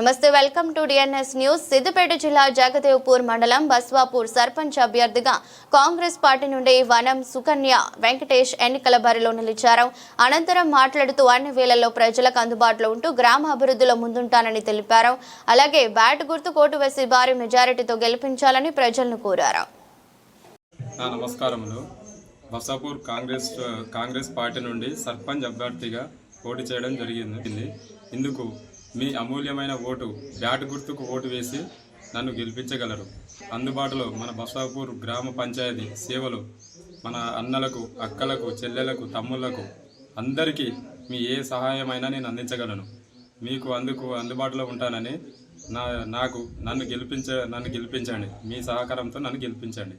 నమస్తే welcome to DNS news. Siddipet జిల్లా జగదేవ్పూర్ మండలం బస్వాపూర్ సర్పంచ్ అభ్యర్థిగా కాంగ్రెస్ పార్టీ నుండి వనం సుకన్య వెంకటేష్ ఎన్నికల బరిలో నిలిచారు. అనంతరం మాట్లాడుతూ అన్ని వేళల్లో ప్రజలకు అందుబాటులో ఉంటూ గ్రామ అభివృద్ధిలో ముందుంటానని తెలిపారు. అలాగే బ్యాట్ గుర్తు కోటు వేసి భారీ మెజారిటీతో గెలిపించాలని ప్రజలను కోరారు. నమస్కారములు. బసాపూర్ కాంగ్రెస్ కాంగ్రెస్ పార్టీ నుండి సర్పంచ్ అభ్యర్థిగా పోటీ చేయడం జరిగింది. ఇందుకు మీ అమూల్యమైన ఓటు బ్యాట్ గుర్తుకు ఓటు వేసి నన్ను గెలిపించగలరు. అందుబాటులో మన బసాపూర్ గ్రామ పంచాయతీ సేవలు మన అన్నలకు అక్కలకు చెల్లెలకు తమ్ముళ్ళకు అందరికీ మీ ఏ సహాయమైనా నేను అందించగలను. మీకు అందుకు అందుబాటులో ఉంటానని నా నాకు నన్ను గెలిపించ నన్ను గెలిపించండి. మీ సహకారంతో నన్ను గెలిపించండి.